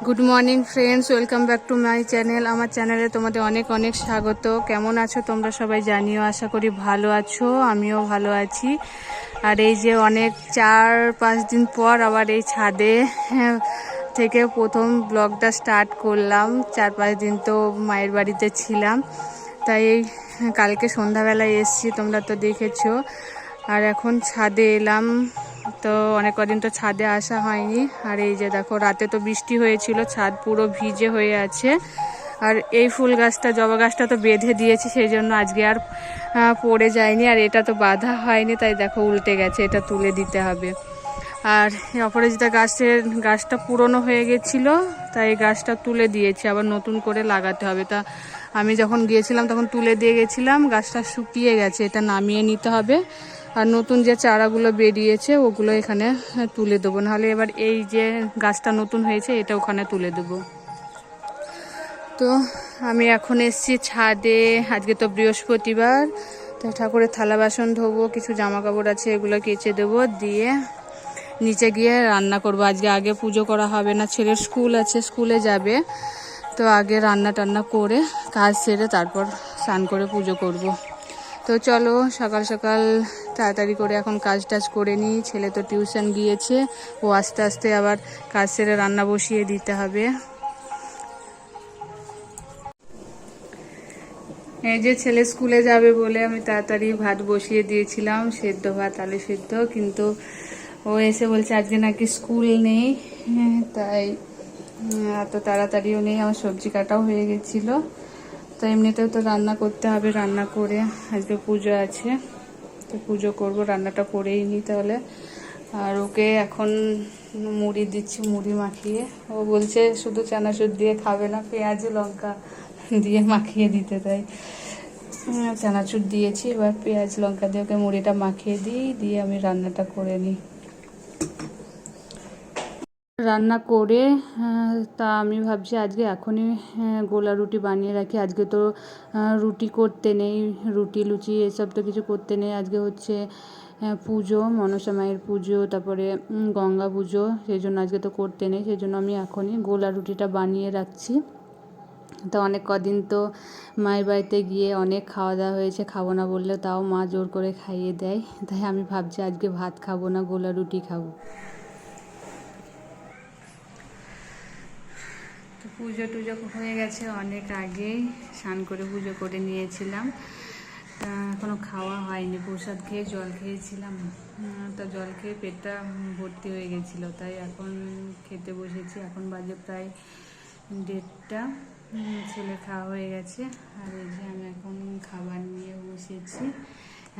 Good morning friends welcome back to my channel আমার চ্যানেলে তোমাদের অনেক অনেক স্বাগত। কেমন আছো তোমরা সবাই জানিও? আশা করি ভালো আছো আমিও ভালো আছি। আর এই যে অনেক চার পাঁচ দিন পর আবার এই ছাদে হ্যাঁ, থেকে প্রথম ব্লগটা স্টার্ট করলাম। চার পাঁচ দিন তো মায়ের বাড়িতে ছিলাম। তাই এই কালকে সন্ধ্যাবেলায় এসছি তোমরা তো দেখেছ। আর এখন ছাদে এলাম। তো অনেক কদিন তো ছাদে আসা হয়নি। আর এই যে দেখো, রাতে তো বৃষ্টি হয়েছিল, ছাদ পুরো ভিজে হয়ে আছে। আর এই ফুল গাছটা, জবা গাছটা তো বেঁধে দিয়েছি, সেই জন্য আজকে আর পড়ে যায়নি। আর এটা তো বাঁধা হয়নি, তাই দেখো উল্টে গেছে, এটা তুলে দিতে হবে। আর অপরাজিতা গাছের, গাছটা পুরনো হয়ে গেছিল, তাই গাছটা তুলে দিয়েছি। আবার নতুন করে লাগাতে হবে। তা আমি যখন গিয়েছিলাম, তখন তুলে দিয়ে গেছিলাম, গাছটা শুকিয়ে গেছে, এটা নামিয়ে নিতে হবে। আর নতুন যে চারাগুলো বেরিয়েছে, ওগুলো এখানে তুলে দেবো। নাহলে এবার এই যে গাছটা নতুন হয়েছে, এটা ওখানে তুলে দেবো। তো আমি এখন এসেছি ছাদে। আজকে তো বৃহস্পতিবার। তো ঠাকুরের থালা বাসন ধোবো, কিছু জামা কাপড় আছে, এগুলো কেচে দেবো, দিয়ে নিচে গিয়ে রান্না করব। আজকে আগে পুজো করা হবে না, ছেলের স্কুল আছে, স্কুলে যাবে। তো আগে রান্না টান্না করে কাজ সেরে তারপর স্নান করে পুজো করব। তো চলো সকাল সকাল তাড়াতাড়ি করে এখন কাজ টাজ করে নিই। ছেলে তো টিউশন গিয়েছে ও আস্তে আস্তে আবার কাজ সেরে রান্না বসিয়ে দিতে হবে। এই যে ছেলে স্কুলে যাবে বলে আমি তাড়াতাড়ি ভাত বসিয়ে দিয়েছিলাম সেদ্ধ ভাত আলু সেদ্ধ কিন্তু ও এসে বলছে আজকে নাকি স্কুল নেই। হ্যাঁ, তাই এত তাড়াতাড়িও নেই আমার সবজি কাটাও হয়ে গেছিল। তো এমনিতেও তো রান্না করতে হবে রান্না করে আজকে পুজো আছে তো পুজো করব রান্নাটা করেই নিই তাহলে। আর ওকে এখন মুড়ি দিচ্ছি মুড়ি মাখিয়ে। ও বলছে শুধু চানাচুর দিয়ে খাবে না পেঁয়াজ লঙ্কা দিয়ে মাখিয়ে দিতে উম, চানাচুর দিয়েছি এবার পেঁয়াজ লঙ্কা দিয়ে ওকে মুড়িটা মাখিয়ে দিই দিয়ে আমি রান্নাটা করে নিই। রান্না করে তা আমি ভাবছি আজকে এখনই গোলা রুটি বানিয়ে রাখি। আজকে তো রুটি করতে নেই, রুটি, লুচি এসব তো কিছু করতে নেই। আজকে হচ্ছে পুজো, মনসা মায়ের পুজো, তারপরে গঙ্গা পুজো, সেই জন্য আজকে তো করতে নেই। সেই জন্য আমি এখনই গোলা রুটিটা বানিয়ে রাখছি। তো অনেক কদিন তো মায়ের বাড়িতে গিয়ে অনেক খাওয়া দাওয়া হয়েছে, খাব না বললে তাও মা জোর করে খাইয়ে দেয়। তাই আমি ভাবছি আজকে ভাত খাব না, গোলা রুটি খাব। তো পুজো টুজো হয়ে গেছে, অনেক আগেই স্নান করে পুজো করে নিয়েছিলাম। এখনও খাওয়া হয়নি, প্রসাদ খেয়ে জল খেয়েছিলাম। তা জল খেয়ে পেটটা ভর্তি হয়ে গেছিল, তাই এখন খেতে বসেছি। এখন বাজে প্রায় দেড়টা। ছেলে খাওয়া হয়ে গেছে। আর এই যে আমি এখন খাবার নিয়ে বসেছি।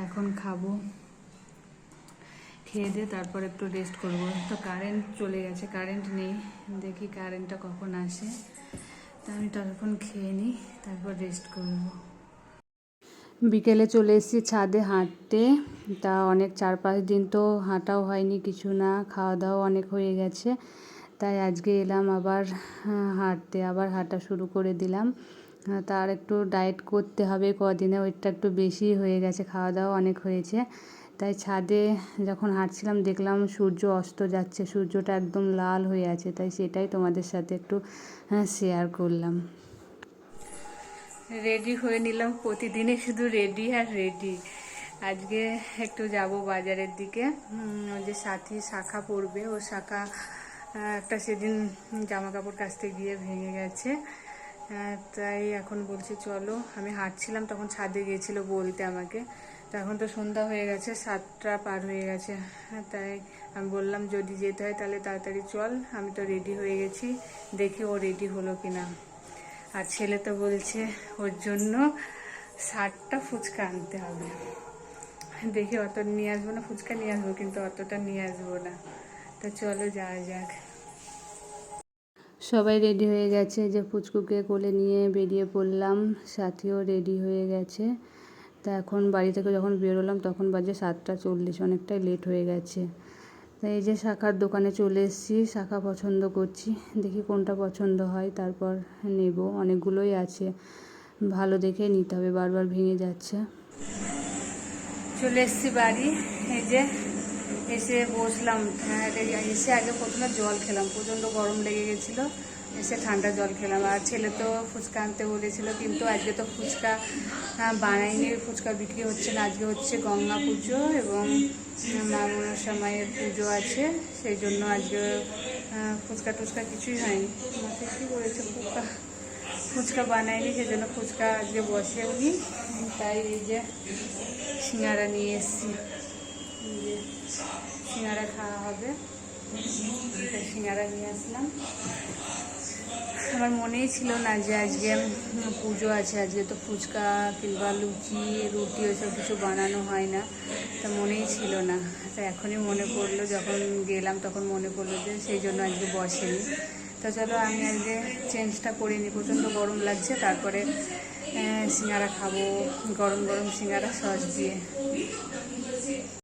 এখন খাব। খেয়ে দিয়ে তারপর একটু রেস্ট করব। তো কারেন্ট চলে গেছে কারেন্ট নেই। দেখি কারেন্টটা কখন আসে। তা আমি ততক্ষণ খেয়ে নিই তারপর রেস্ট করব। বিকেলে চলে এসেছি ছাদে হাঁটতে। তা অনেক চার পাঁচ দিন তো হাঁটাও হয়নি কিছু না খাওয়া দাওয়া অনেক হয়ে গেছে। তাই আজকে এলাম আবার হাঁটতে। আবার হাঁটা শুরু করে দিলাম। তার একটু ডায়েট করতে হবে। কদিনে ওইটা একটু বেশি হয়ে গেছে খাওয়া দাওয়া অনেক হয়েছে। তাই ছাদে যখন হাঁটছিলাম দেখলাম সূর্য অস্ত যাচ্ছে, সূর্যটা একদম লাল হয়ে আছে, তাই সেটাই তোমাদের সাথে একটু শেয়ার করলাম। রেডি হয়ে নিলাম, প্রতিদিনই শুধু রেডি আর রেডি আজকে একটু যাব বাজারের দিকে ওই যে সাথী শাখা পড়বে ও শাখা একটা সেদিন জামা কাপড় কাচতে গিয়ে ভেঙে গেছে। তাই এখন বলছি, চলো। আমি হাঁটছিলাম, তখন ছাদে গিয়েছিল বলতে আমাকে। তো এখন তো সন্ধ্যা হয়ে গেছে সাতটা পার হয়ে গেছে। হ্যাঁ, তাই আমি বললাম যদি যেতে হয় তাহলে তাড়াতাড়ি চল আমি তো রেডি হয়ে গেছি দেখি ও রেডি হলো কিনা। আর ছেলে তো বলছে ওর জন্য ষাটটা ফুচকা আনতে হবে। দেখি অত নিয়ে আসব না ফুচকা নিয়ে আসব কিন্তু অতটা নিয়ে আসব না। তো চলো যাওয়া যাক। সবাই রেডি হয়ে গেছে যে পুচকুকে কোলে নিয়ে বেরিয়ে পড়লাম সাথীও রেডি হয়ে গেছে। তা এখন বাড়ি থেকে যখন বেরোলাম তখন বাজে সাতটা চল্লিশ, অনেকটাই লেট হয়ে গেছে। তাই এই যে শাখার দোকানে চলে এসেছি, শাখা পছন্দ করছি, দেখি কোনটা পছন্দ হয়, তারপর নেব। অনেকগুলোই আছে, ভালো দেখে নিতে হবে, বারবার ভেঙে যাচ্ছে। চলে এসেছি বাড়ি, এই যে এসে বসলাম হ্যাঁ, এসে আগে প্রথমে জল খেলাম প্রচণ্ড গরম লেগে গেছিল এসে ঠান্ডা জল খেলাম। আর ছেলে তো ফুচকা আনতে বলেছিল কিন্তু আজকে তো ফুচকা বানাইনি ফুচকা বিক্রি হচ্ছে না আজকে হচ্ছে গঙ্গা পুজো এবং মা মনসা মায়ের পুজো আছে সেই জন্য আজকে ফুচকা টুচকা কিছুই হয়নি। মাকে কী করেছে ফুচকা ফুচকা বানাইনি সেই জন্য ফুচকা আজকে বসেও নি তাই এই যে সিঙ্গারা নিয়ে এসেছি। যে সিঙ্গারা খাওয়া হবে। সিঙ্গারা নিয়ে আসলাম। আমার মনেই ছিল না যে আজকে পুজো আছে। আজকে তো ফুচকা কিংবা লুচি, রুটি ওইসব কিছু বানানো হয় না। তা মনেই ছিল না। তা এখনই মনে পড়ল, যখন গেলাম তখন মনে পড়ল যে সেই জন্য আজকে বসেনি। তো চলো আমি আজকে চেঞ্জটা করে নিই। প্রচণ্ড গরম লাগছে, তারপরে সিঙ্গারা খাব। গরম গরম সিঙ্গারা, সস দিয়ে।